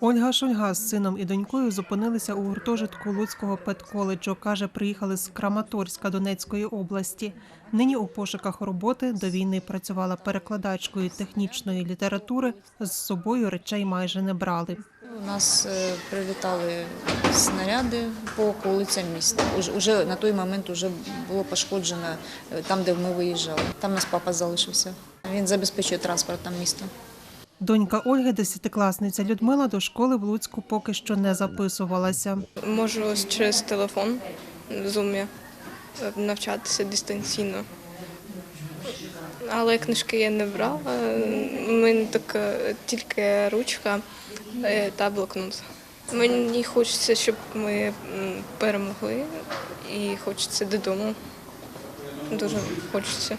Ольга Шульга з сином і донькою зупинилися у гуртожитку Луцького педколеджу. Каже, приїхали з Краматорська Донецької області. Нині у пошуках роботи до війни працювала перекладачкою технічної літератури. З собою речей майже не брали. У нас е, прилітали снаряди по вулицям міста. Уже, уже на той момент вже було пошкоджено е, там, де ми виїжджали. Там нас папа залишився. Він забезпечує транспортом міста. Донька Ольги, десятикласниця Людмила, до школи в Луцьку поки що не записувалася. Можу через телефон в зумі е, навчатися дистанційно. Але книжки я не брала. У мене тільки ручка е, та блокнот. Мені хочеться, щоб ми перемогли, і хочеться додому. Дуже хочеться.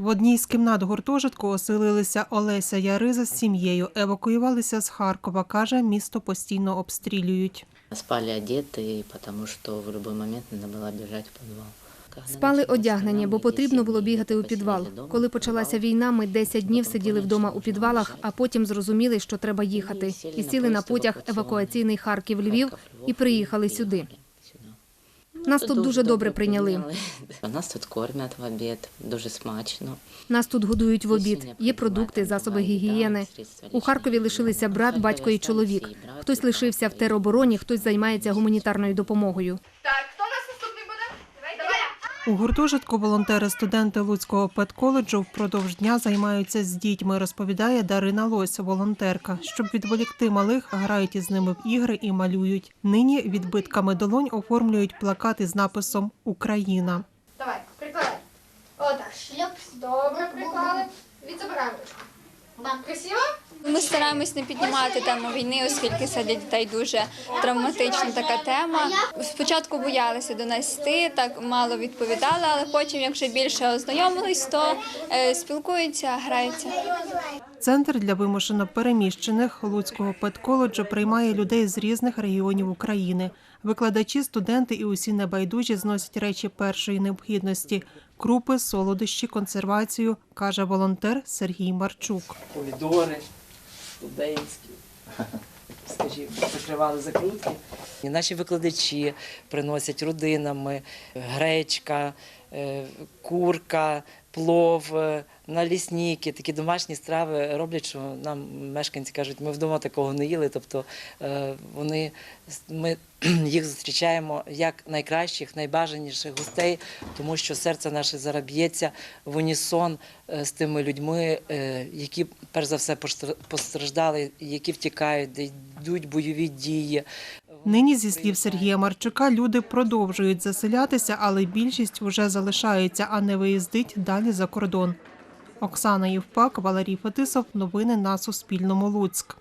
В одній з кімнат гуртожитку оселилися Олеся Яриза з сім'єю. Евакуювалися з Харкова. Каже, місто постійно обстрілюють. Спали одеты, потому что в любой момент надо было бежать в подвал. Когда Спали началась одягнені, война, бо мы потрібно весь було день бігати у посидели підвал. дома. Коли почалася війна, ми 10 днів сиділи вдома у підвалах, а потім зрозуміли, що треба їхати. І сіли на потяг евакуаційний Харків-Львів і приїхали сюди. Нас тут дуже добре прийняли. Нас тут кормять в обід, дуже смачно. Нас тут годують в обід. Є продукти, засоби гігієни. У Харкові лишилися брат, батько і чоловік. Хтось лишився в теробороні, хтось займається гуманітарною допомогою. Так, хто у нас наступний буде? Давай, давай. У гуртожитку волонтери-студенти Луцького педколеджу впродовж дня займаються з дітьми, розповідає Дарина Лось, волонтерка. Щоб відволікти малих, грають із ними в ігри і малюють. Нині відбитками долонь оформлюють плакати з написом Україна. Давай, прикладай. Отак, шлеп. Добре приклали. Відзабираємо. Красиво? Ми стараємось не піднімати тему війни, оскільки це для дітей дуже травматична така тема. Спочатку боялися до нас йти, так мало відповідали, але потім, як вже більше ознайомились, то е, спілкуються, граються. Центр для вимушено переміщених Луцького педколеджу приймає людей з різних регіонів України. Викладачі, студенти і усі небайдужі зносять речі першої необхідності: крупи, солодощі, консервацію, каже волонтер Сергій Марчук. помідори студентські, скажімо, закривали закрутки. І наші викладачі приносять родинами гречка, курка, плов, е, налісники, такі домашні страви роблять, що нам мешканці кажуть, ми вдома такого не їли. Тобто е, вони ми їх зустрічаємо як найкращих, найбажаніших гостей, тому що серце наше зараз б'ється в унісон е, з тими людьми, е, які перш за все постр- постраждали, які втікають, де йдуть бойові дії. Нині, зі слів Сергія Марчука, люди продовжують заселятися, але більшість уже залишається, а не виїздить далі за кордон. Оксана Євпак, Валерій Фетисов. Новини на Суспільному. Луцьк.